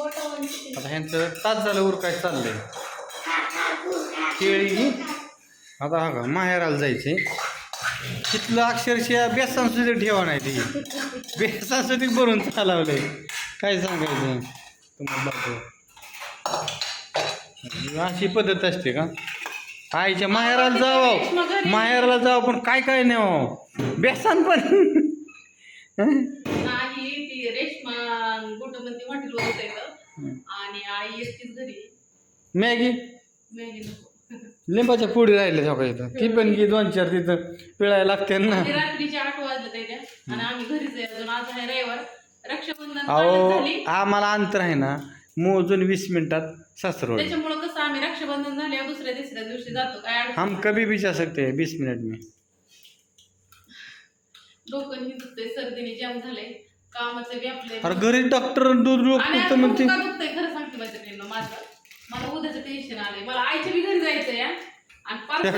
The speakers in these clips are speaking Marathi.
आता ह्यांचं तास झालं उरकाय चाललंय. केळी आता हा का माहेराला जायचे तिथलं अक्षरशः बेसन ठेवा नाही ती. बेसन भरून चालवलंय. काय सांगायचं? तुम्हाला अशी पद्धत असते का? आईच्या माहेराला जावं. माहेराला जावं पण काय काय नाही हो. बेसन पण. गोटमंदी हॉटेलवर आणि आई घरी मॅगी? मॅगी नको. लिंबाच्या पुढे राहिले सकाळी इथं. ती पण घे दोन चार तिथं. पिळायला लागते ना. रात्रीचे आठ वाजले त्याच्या आणि आम्ही घरीच आहे अजून. आज आहे रविवार. रक्षाबंधन पाळत अहो झाली. आम्हाला अंतर आहे ना. मोजून वीस मिनिटात सासरवाडी त्याच्यामुळं कसं आम्ही रक्षाबंधन झाल्यावर दुसऱ्या तिसऱ्या दिवशी जातो. काय अडचण हम कभी भी जा सकते हैं. बीस मिनट में. डोकं सर्दीने जाम झालंय. कामाचं अरे घरी डॉक्टर दूध रोग आणि फक्त आता म्हणते डोकं का दुखतंय खरं सांगते मैत्रिणींनो माझं. मला उद्याचं टेन्शन आलंय. मला आईच्या बी घरी जायचं या आणि पार्सल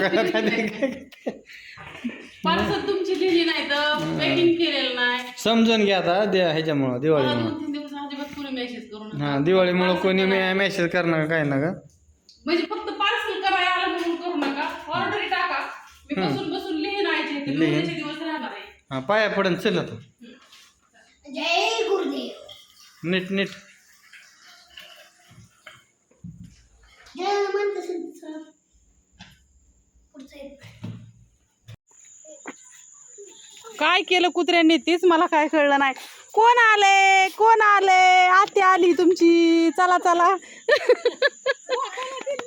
पार्सल तुमची लिहिली नाही तर पॅकिंग केलेलं नाही. समजून घ्या आता दे ह्याच्यामुळं मला दिवाळीमुळं. दोन तीन दिवस अजिबात कोणी मेसेज करू नका. हा दिवाळीमुळं Parcel कोणी करा. मेसेज करणार काय ना का म्हणजे फक्त पार्सल करायला आलं म्हणून करू नका. ऑर्डर टाका. मी बसून बसून लिहिण आयचे ते लिहीन. उद्याचे दिवस राहणार आहे. हा पाया पडून चल आता. जय गुरुदेव. नीट नीट. काय केलं कुत्र्यांनी? तीच मला काय कळलं नाही. कोण आले? कोण आले? आत्या आली तुमची. चला चला.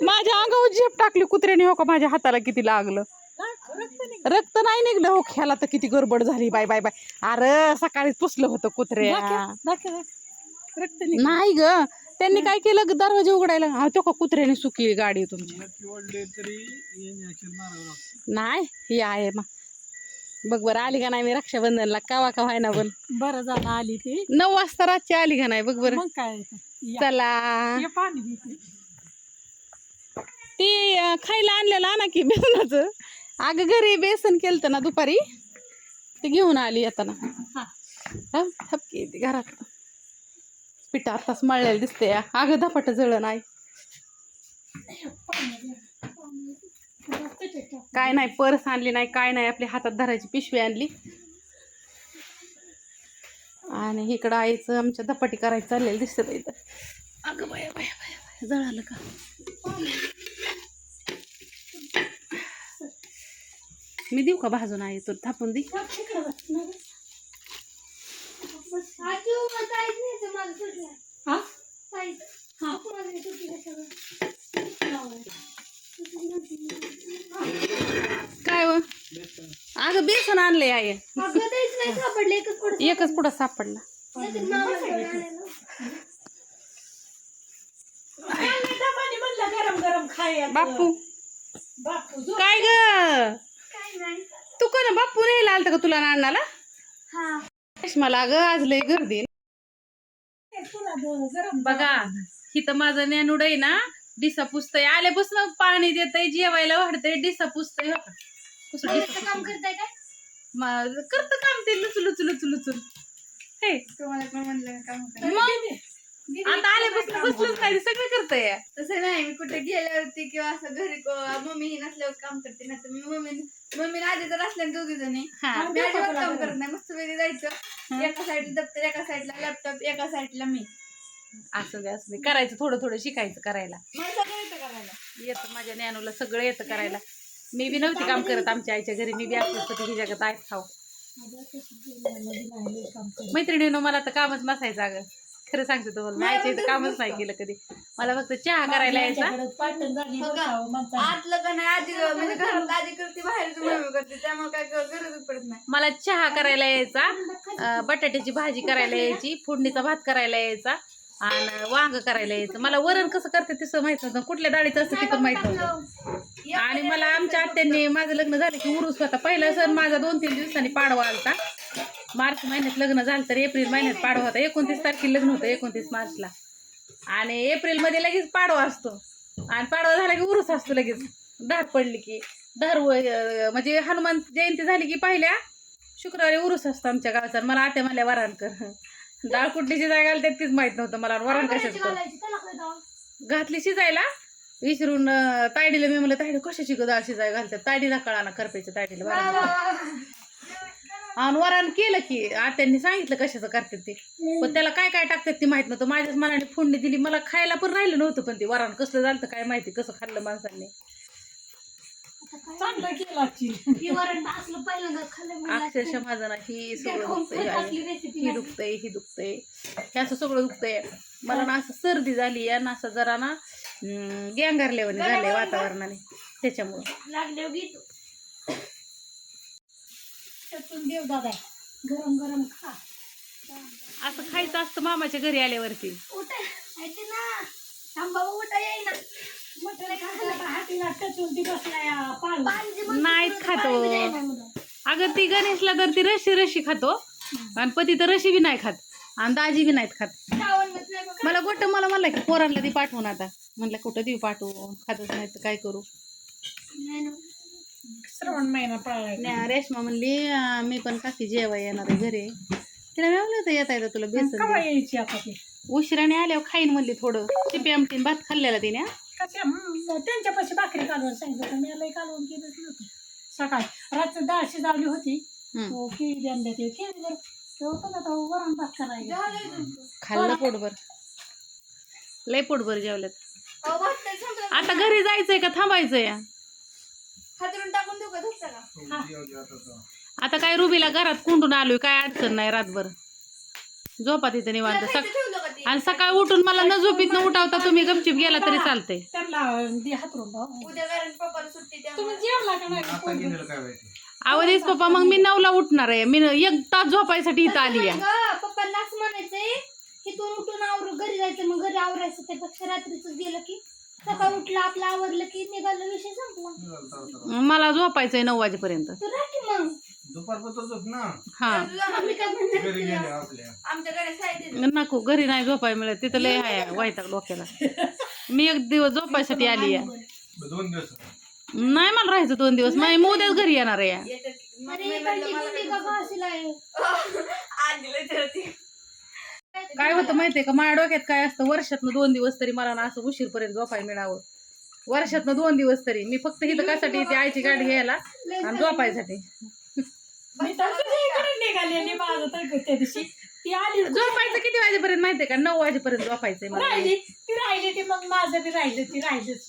माझ्या अंगावर झेप टाकली कुत्र्याने. हो का? माझ्या हाताला किती लागलं? रक्त नाही निघलं हो ख्याला तर किती गडबड झाली. Bye bye bye. अरे सकाळीच पुसलं होतं कुत्र्या. नाही ग. त्यांनी काय केलं दरवाजा उघडायला. हा तो का कुत्र्याने सुकी गाडी तुमची. नाही ही आहे मग. बघ बरं आली का नाही मी रक्षाबंधनला? कावा का व्हायना पण. बरं झालं आली ती. नऊ वाजता रातची आली का नाही? बघ बरं. मग काय या. चला. पाणी. ती अं, खायला आणलेलं आणा की बेसनाचं अगं घरी बेसन केलं ना दुपारी. ते घेऊन आली येताना हा. हपकी येते घरात. पिठा आत्ताच मळलेलं दिसते अगं धपाट जळ नाही. काय नाही पर्स आणली नाही काय नाही. आपल्या हातात धरायची पिशवी आणली. आणि इकडं आईचं आमच्या धपाटी करायचं चाललेलं दिसतं इथं अगं बाया बाया बाया बाया जळालं का? मी देऊ का भाजून आहे तो थापून दे आजी उभं जायचं नाही तर मला सुटलं. हा? जायचं. हा. मला सुटलं सगळं. काय व अगं बेसन आणले आहे अगं तेच नाही सापडलं एकच पुढं एकच पुढं सापडला नाहीतर मामाकडे आणायला. आम्ही डबानी म्हणलं गरम गरम खायचं. बापू बापू जो काय ग तू कोण बापू नाही आलता का तुला नानाला? हा. मला अगं आज लय गर्दी तुला दोन गरम बघा इथं माझं ज्ञानुड आहे ना डिसा पुसतय. आल्यापासून पाणी देतय जेवायला वाढतय डिसा पुसतय हो का? काम? करताय काय? करतं काम ते लुचू लुचू हे तुम्हाला पण म्हणलं काम करा. मग? आता आल्यापासून बसलंच नाही सगळं करतय. तसं नाही मी कुठे गेल्यावरती किंवा असं घरी को- मम्मी ही नसल्यावर काम करते ना तर मी मम्मी मम्मी आधी तर असल्या दोघी जणी हा. मी अजिबात काम करत नाही. मस्त वेगळी जायचं. एका साईडला दप्तर एका साईडला लॅपटॉप एका साईडला मी. असं दे असं दे. करायचं थोडं थोडं शिकायचं करायला. मला सगळं येतं करायला. येतं माझ्या ज्ञानूला सगळं येतं करायला. मी बी नव्हती काम करत आमच्या आईच्या घरी. मी बी असं होतं की जगात आहेत खाऊ. मैत्रिणीनं मला तर कामच नसायचं अगं. खरं सांगते तुम्हाला मी आईच्या इथं कामच नाही केलं कधी. मला फक्त चहा करायला यायचा. आतलं का नाही म्हणजे घरात आधी करते बाहेरची मम्मी करते त्यामुळे काय ग- गरजच पडत नाही. मला चहा करायला यायचा बटाट्याची भाजी करायला यायची फोडणीचा भात करायला यायचा आणि वांग करायला यायचं. मला वरण कसं करते तसं माहीत नव्हतं कुठल्या डाळीचं असतं ते पण माहीत नव्हतं. आणि मला आमच्या आत्यांनी माझं लग्न झालं की उरूस होता. पहिला सण माझा दोन तीन दिवसांनी पाडवा आलता. मार्च महिन्यात लग्न झालं तर एप्रिल महिन्यात पाडवा होता. एकोणतीस तारखेला लग्न होतं एकोणतीस मार्चला. आणि एप्रिलमध्ये लगेच पाडवा असतो. आणि पाडवा झाला की उरूस असतो लगेच. धार पडली की. धार म्हणजे हनुमान जयंती झाली की पहिल्या शुक्रवारी उरूस असतो आमच्या गावाचा. मला आत्या म्हणल्या वरानकर डाळ कुठली शिजाय घालतात तीच माहीत नव्हतं मला. वरण कशाच घातली शिजायला. विसरून अं, तायडीला मी म्हणलं तायडी कशाची डाळ शिजाय घालतात? तायडीला कळाना करपायच्या तायडीला वरण आणि वरण केलं की आत्यांनी सांगितलं कशाचं करतात ते. पण त्याला काय काय टाकतात ते माहीत नव्हतं. माझ्याच मनाने फोडणी दिली. मला खायला पण राहिलं नव्हतं पण ते वरण कसलं झालं काय माहिती कसं खाल्लं माणसांनी. चांगलं केलं आजची. ही वरण असलं पहिल्यांदा खाल्लं मी अक्षरशः माझं ना ही सगळं दुखतंय आणि ही दुखतंय ही दुखतंय. हे असं सगळं दुखतंय. मला ना असं सर्दी झाली आणि असं जरा ना गँगारल्यावानी झालंय वातावरणाने. त्याच्यामुळं. लागले त्यातून देव दादा गरम गरम खा. असं खायचं असतं मामाच्या घरी आल्यावरती. उठा. माहिती ना. थांबा उठा येईना म्हटलं खायला का हातीला टचून ती बसलाय पाल नाहीत खातो. अगं ती गणेशला तर ती रशी रशी खातो. आणि पती तर रशी बी नाही खात. आणि दाजी बी नाहीत खात. मला गोट मला म्हणलं की पोरांना ती पाठवून आता. म्हणलं कुठं देऊ पाठवून? खातच नाही तर काय करू. श्रावण महिना रेश्मा म्हणली मी पण काकी जेवा येणार आहे घरी. तिला मी म्हणलं होतं येता येतं तुला बेसन. यायची आता ते? उशिराने आल्यावर खाईन म्हणली थोडं. चिपी आमटीन भात खाल्लेला तिने. त्यांच्यापाशी भाकरी कालवून सांगितलं होतं. मी लई कालवून केलंच नव्हतं. सकाळी. रात्री डाळ शिजावली होती. केळी केळी वरण भात करायला तुमचं. खाल्लं पोटभर. लय पोटभर जेवल्यात. आता घरी जायचंय का थांबायचंय? हातरून टाकून देऊ का धुपटा का? आता काय रुबीला घरात कुंडून आलोय काय अडचण नाही रातभर. झोपा तिथं निवांत. सक ठेवलं का ते? आणि सकाळी उठून मला न झोपीत न उठावता तुम्ही गपचिप गेला तरी चालतंय. त्यांना दे हातरून भाऊ. उद्या कारण पप्पाला सुट्टी तुम्ही त्यामुळे जेवला का नाही आवडीस पप्पा मग मी नऊला उठणार आहे. मी एक तास झोपायसाठी इथं आली आहे पप्पाला असं म्हणायचंय इथून उठून आवर घरी जायचं मग घरी आवरायचं त्यापेक्षा रात्रीच गेलं की सकाळ उठलं आपलं आवरलं की निघालं विषय संपला. मला झोपायचंय नऊ वाजेपर्यंत. तू राह की मग. दुपारपर्यंत ना. हा. आम्ही काय म्हणणार घरी गेले तुला? आपल्या. आमच्याकडे साईड नको घरी नाही झोपाय मिळत. तिथं लय आहे वायताक डोक्याला. मी एक दिवस झोपायसाठी आली आहे. दोन दिवस. नाही मला राहायचं दोन दिवस. मग मी उद्याच घरी येणार आहे. काय होतं माहितीये का? माझ्या डोक्यात काय असतं वर्षातनं दोन दिवस तरी मला ना असं उशीरपर्यंत झोपायला मिळावं. वर्षातनं दोन दिवस तरी. मी फक्त इथं कशासाठी येते आईची गाडी घ्यायला आणि झोपायसाठी. माझं तर त्या दिवशी ती आली झोपायचं किती वाजेपर्यंत माहितीये का? नऊ वाजेपर्यंत झोपायचंय मला. राहिली ती राहिली ती मग माझं बी राहिलं ती राहिलंच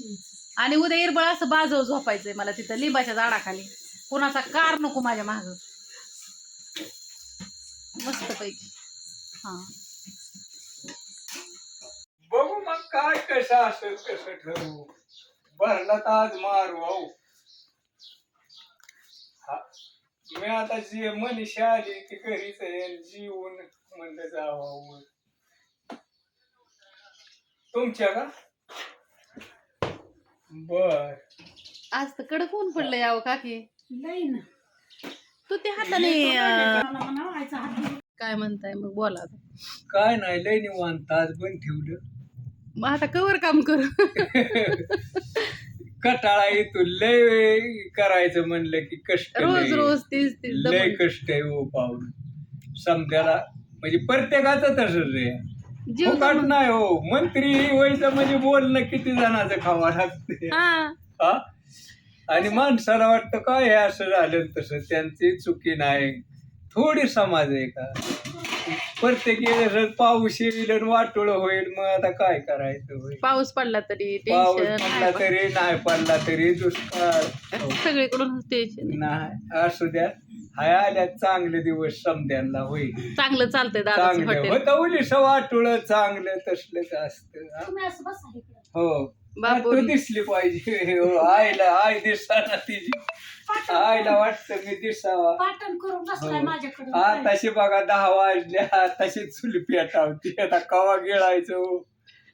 आणि उद्या इरबळ असं बाजव झोपायचंय मला तिथं लिंबाच्या झाडाखाली. कुणाचा कार नको माझ्या माग. मस्त पैकी हा बघू मग काय कसं असेल कसं ठरवू? भरला तर आज मारू हा. मी आता जी मनीषा आली ती घरीच आहे जीवन म्हणलं जावं. तुमच्या का? बर. आज तर कडक ऊन पडलं यावं काकी. नाही ना. तू ते हाताने अं, काय म्हणताय? मग बोला आता. काय नाही लय निवांत. आज पण ठेवलं. मग आता कवर काम करू. कटाळा येतो लय करायचं म्हणलं की कष्ट रोज लय. रोज तीच तीच लय दमून. कष्ट आहे हो पाहून. समजायला म्हणजे प्रत्येकाचं तसंच आहे. जीव फुकट नाही हो. मंत्री व्हायचं म्हणजे बोलणं किती जणांचं खावा लागते हा. हा? आणि माणसाला वाटतं काय हे असं झालं तसं? त्यांची चुकी नाही. थोडी समाज आहे का? प्रत्येक वेळेस पाऊस येईल आणि वाटोळ होईल मग आता काय करायचं होईल पाऊस पडला तरी पाऊस टेन्शन पडला तरी नाही पडला तरी दुष्काळ. हो. सगळीकडून टेन्शन नाही असू द्या. हाय आल्या चांगले दिवस समद्यांना होईल. चांगलं चालतंय दादाचं चांगलं. हॉटेल होतं उलिस वाटुळ चांगलं तसलंच असतं. हा? तुम्ही असं बसा इकडं. हो. बापू. तू दिसली पाहिजे. हो, आईला आई दिसताना तिची. आईला वाटतं मी दिसावा. पाटण करून बसलाय हो. माझ्याकडे आताशी बघा दहा वाजल्या तशी चुली पेटावती. आता कवा गिळायचं? हो?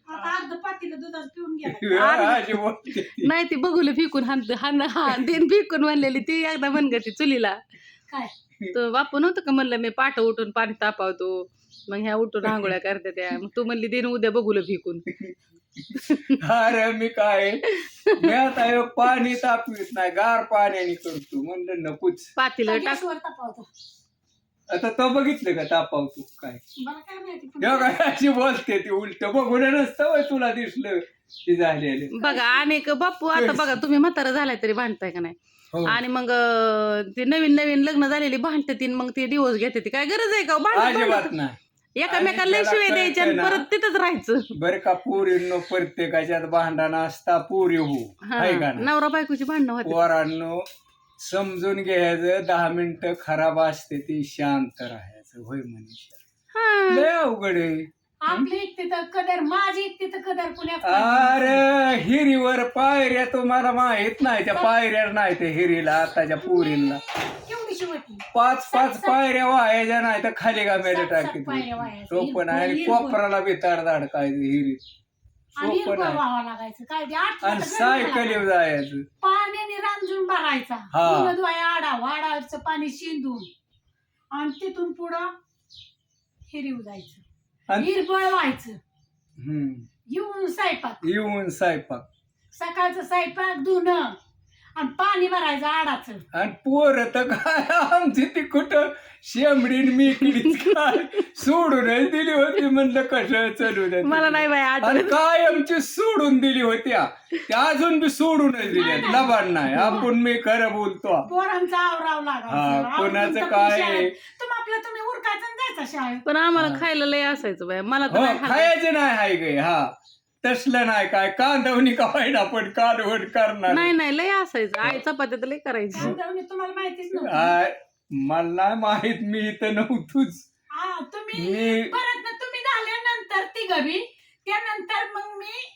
आता अर्ध पातीला दुधात पिऊन गेला. आजी बोलते ती. नाही ती बघूल फेकून हान हान हा दिन फेकून म्हणलेली ती एकदा म्हण ती चुलीला. काय? तर बापू नव्हतं का म्हणलं मी पाठ उठून पाणी तापावतो. मग ह्या उठून आंघोळ्या करते त्या. मग तू म्हणली दिन उद्या बघूल फेकून. अरे मी काय? मी आता हे पाणी तापवीत नाही. गार पाण्याने करतो. म्हणलं नकोच. पातीला टाक. गॅसवर तापावतो आता तो बघितलं का तापाव तू काय? मला काय माहिती पण काय अशी बोलते ती उलट. बघून नसतं होय तुला दिसलं. ती झालेली बघा आणि बापू आता बघा तुम्ही म्हातारा झालाय तरी भांडताय का नाही हो. आणि मग अं, ते नवीन नवीन लग्न झालेली भांडते ती मग ते दिवस घेते ती काय गरज आहे का हो? भांडत अजिबात भांडत. नाही एकामेकाला आणि शिवाय त्याला द्यायच्या आणि कळतंय. परत तिथंच राहायचं बरं का पोरींनो प्रत्येकाच्यात भांडण असता पोरी हो हा, का नाही? नवरा बायकोची भांडणं होते पोरांनो समजून घ्यायचं दहा मिनिटं खराब असते ती शांत राहायचं होय मनीषा हा. लय अवघड आहे आपली एकटी तर कदर माझी एकटी तर कदर पुण्यात अरे हिरीवर पायऱ्या तुम्हाला माहीत नाही त्या पायऱ्या नाही त्या हिरीला आताच्या पुरीला केवढी शिवटी पाच पाच पायऱ्या वाहायच्या नाही तर खाली गाम्याला सात- सात टाकी पायऱ्या. तो आणि हिरबळ- कोपराला आणि तो व्हावं लागायचं. काय ते आठ आणि वाजता सायकलीवर जायचं. पाण्याने रांजून बघायचा. हा. पाणी शिंदून. आणि तिथून पुढं हिरीव जायचं. आणि हिरबळ व्हायचं. हम्म. येऊन स्वयंपाक येऊन स्वयंपाक सकाळचं स्वयंपाक धुणं. आणि पाणी भरायचं आडाचं. आणि पोर तर काय आमची ती कुठं शेंबडीन मी काय सोडूनच दिली होती म्हणलं कसं चालू द्या मला नाही बाय आणि आठवत. काय आमची सोडून दिली होत्या. त्या अजून बी सोडूनच दिल्या लबाड नाही. आपण मी खरं बोलतो. पोरांचा आवराव हा, लागायचं कोणाचं आवरून काय? शाळेत. तुम्ही आपलं तुम्ही उरकायचं आणि जायचं शाळेत. पण आम्हाला खायला लय असायचं बाय मला तर हो नाही. खायचे नाही हाय गे हा. तसलं नाही काय? कांदवणी काय आपण कालवण करणार. नाही नाही लय असायचं. आई चपात्या तर लय करायची. कांदवणी तुम्हाला माहितीच नव्हतं. आय, मला नाही माहीत मी इथं नव्हतोच. हा तुम्ही मी परत ना तुम्ही झाल्यानंतर ती गवी त्यानंतर मग मी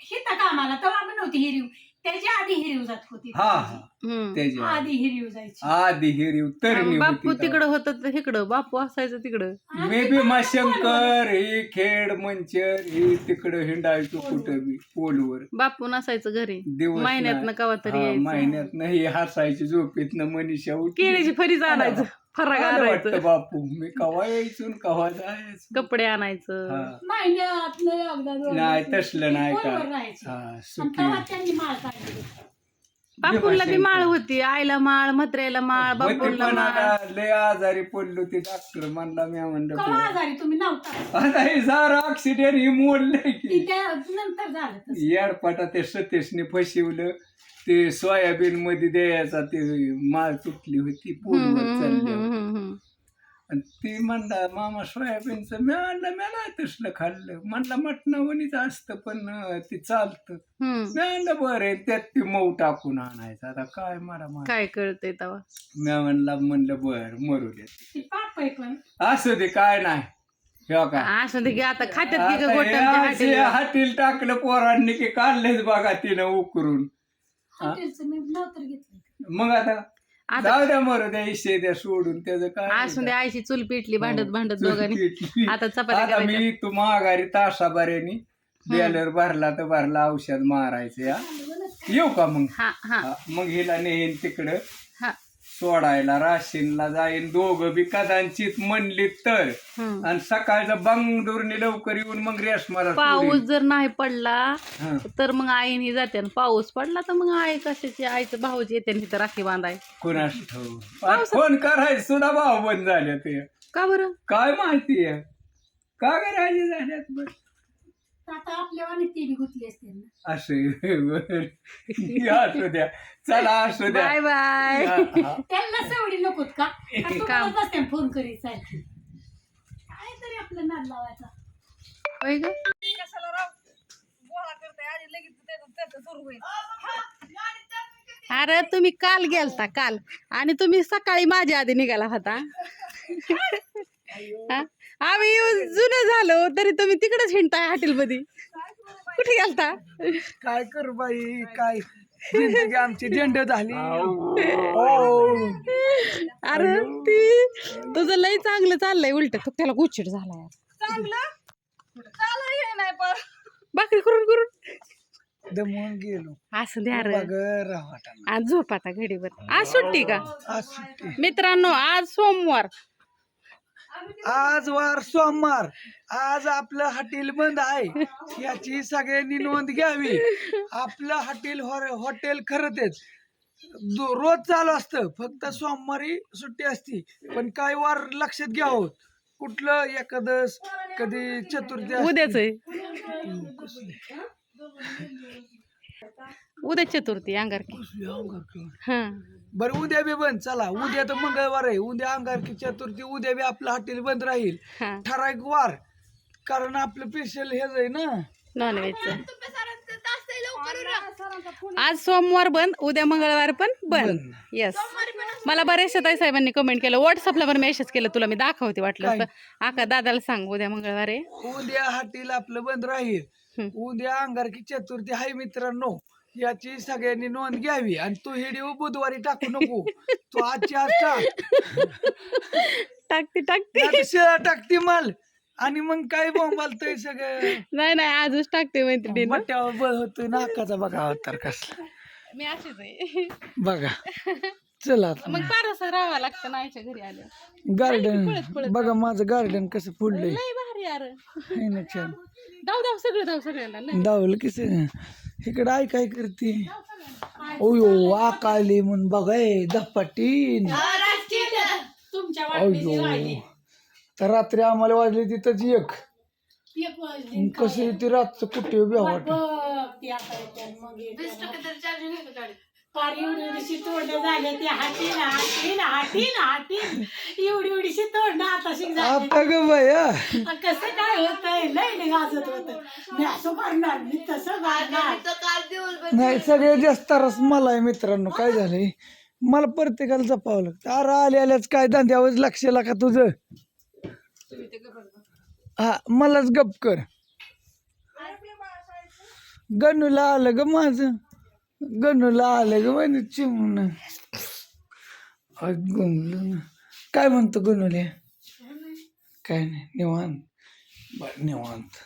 हिथं कामाला तेव्हा पण नव्हती हिरीव. त्याच्या आधी हिरीव जात होती हा. हा हम्म. त्याच्या आधी हिरीव जायची. आधी हिरीव बापू होती तिकडं होत तिकडं बापू असायचं तिकडं. मी बी माशंकर ही खेड मंचर ही तिकडं हिंडायचो कुठं बी पोलवर. बापू नसायचं घरी. दिवस महिन्यात नाही. कवा तरी हा, यायचं. नाही हसायची झोपेतनं मनीषा उठली. केळीची फरीच आणायचं फराग वाटतं आणायचं. बापू? मी कवा कवा जायचो? कपडे आणायचं. हा. महिन्यात नाही दोन. तसलं नाही का? राहायची. हा आणि सुखी. तेव्हा त्यांनी माळ काढली बापूला बी माळ होती आईला माळ म्हात्र्याला माळ होती. बापूला पण माळ. आता लय आजारी पडलो ते डॉक्टर म्हणला मी म्हणलं कवा. आजारी? तुम्ही नव्हता. आता हे सारं ऑक्सिडेंट ही मोडलंय ती की. त्या नंतर झालं तसं. याडपाटा ते सतीशने फसवलं. ते सोयाबीन मध्ये द्यायचा ते माळ तुटली होती हम्म, चालली. आणि ती म्हणला मामा सोयाबीनचं मी आणलं मी नाही तसलं खाल्लं. म्हणलं मटणावणीच असतं पण अं, ते चालतं. मी आणलं बरं आहे, त्यात ते मऊ टाकून आणायचं. आता काय मला माहीत. काय कळतंय तेव्हा मी म्हणला म्हणलं बर मरू दे ती पाप आहे पण. असू दे काय नाही. हे का असं दे की आता खात्यात की आता ग गोट्यांच्या असे हाटेला? हातील टाकलं पोरांनी की काढलेच बघा तिनं उकरून? हॉटेलचं मी नव्हतं घेतलं मग आता आता जाऊ द्या मरू द्या इशे द्या सोडून त्याचं काय असून दे आईची चूल पेटली भांडत भांडत चूल दोघांनी. पेटली. आता चपात्या आता करायच्या. मी तू माघारी तासाभराने बेलर भरला तर भरला औषध मारायचं या येऊ का मग? हा हा. हा, मग हिला नेईन तिकडं. सोडायला राशीनला जाईन. दोघं बी कदाचित म्हणली तर. आणि सकाळचं बंगदुरनी लवकर येऊन मग रेस मला पाऊस जर नाही पडला हा. तर मग आईने जाते आणि पाऊस पडला तर मग आई कशाची? आईचं भाऊजी येते तिथं राखी बांधाय. कोणास ठाऊक? फोन करायचं सुद्धा भाव बंद झाले ते का बरं? काय माहिती आहे का करायचे झाल्यात बरं? आता आपल्या वाणी ती बी गुतली असते ना. असे द्या. चला असू द्या. Bye bye. हा, हा. त्यांना सवडी नकोत का. तुम्हाला फोन करीत सारखी. काय तरी आपलं नाद लावायचा. होय ग? अरे तुम्ही काल गेलता काल. आणि तुम्ही सकाळी माझ्या आधी निघाला होता. हा? आम्ही जुनं झालो तरी तुम्ही तिकडेच हिंडताय हॉटेलमध्ये. कुठे गेलता? काय कर बाई काय? जिंदगी आमची झेंड झाली. हो. अरे ती तुझं लय चांगलं चाललंय उलट तू त्याला गुचिड झाला यार भाकरी करून करून. दमून गेलो. असं द्या रे. बगर राहता आज झोप आता घडीवर. आज सुट्टी का? आज सुट्टी. मित्रांनो आज सोमवार. आज वार सोमवार. आज आपलं हॉटेल बंद आहे. याची सगळ्यांनी नोंद घ्यावी. आपलं हॉटेल हॉटेल खरं तेच. दो- रोज चालू असतं. फक्त सोमवारी सुट्टी असती. पण काही वार लक्षात घ्यावं कुठलं एकादश कधी चतुर्थी. उद्याच? उद्या चतुर्थी. अंगारकी. हा. बरं उद्या बी बंद चला. उद्या तर मंगळवार आहे. उद्या अंगारकी चतुर्थी उद्या बी आपलं हॉटेल बंद राहील. हा. ठराविक वार. कारण आपलं स्पेशल हेच आहे ना. नॉनव्हेजचं आज सोमवार बंद उद्या मंगळवार पण बंद. येस मला बऱ्याचशा ताई साहेबांनी कमेंट केलं व्हॉट्सअपला पण मेसेज केलं तुला. मी दाखवते वाटलं? तर आका दादाला सांग उद्या मंगळवार आहे. उद्या हॉटेल आपलं बंद राहील. उद्या अंगारकी चतुर्थी. हाय मित्रांनो. याची सगळ्यांनी नोंद घ्यावी आणि तू व्हिडिओ बुधवारी टाकू नको. तू आजची आज टाक. टाकते टाकते. नाहीतर शिळा टाकते माल. आणि मग काय बोंबालतोय सगळं? नाही नाही आजच टाकते मैत्रिणी मोठ्यावर बळ होतोय नाकाचा बघा तर कसला. मी अशीच आहे. बघा. चला आता. मग पारसं राहावं लागतं ना आईच्या घरी आलं गार्डन बघा माझं गार्डन कसं फुडलंय लय भारी यार. छान. धाव धाव सगळं धाव सगळ्यांना. दावलं कस इकडं आई काय करते? ओयो आकाली म्हणून बघाय धपाटीन. तुमच्या अयो तर रात्री आम्हाला वाजली तिथंच एक. एक वाजली. कसं ती रातचं कुठे उभ्या वाटत बघ ती आता येते, मग येते. फार एवढी एवढीशी तोंड झाले ते हाटीन हाटीन हाटीन हाटीन. एवढी एवढीशी तोंड आता शिक झाली. आता ग बाया. कसं काय लय लय गाजत होत. मी असं करणार मी तसं करणार. नाही सगळ्यात जास्त रस मला आहे मित्रांनो. काय झालंय? मला प्रत्येकाला जपावं लागतं. अरे आले आल्याच काय धंद्यावर लक्ष का तुझं. हा मलाच गप कर. गणूला आलं ग माझं. गणूला आलं ग म्हणे चिमून. गुंगलं काय म्हणतो गणूले? काय नाही निवांत. बर निवांत.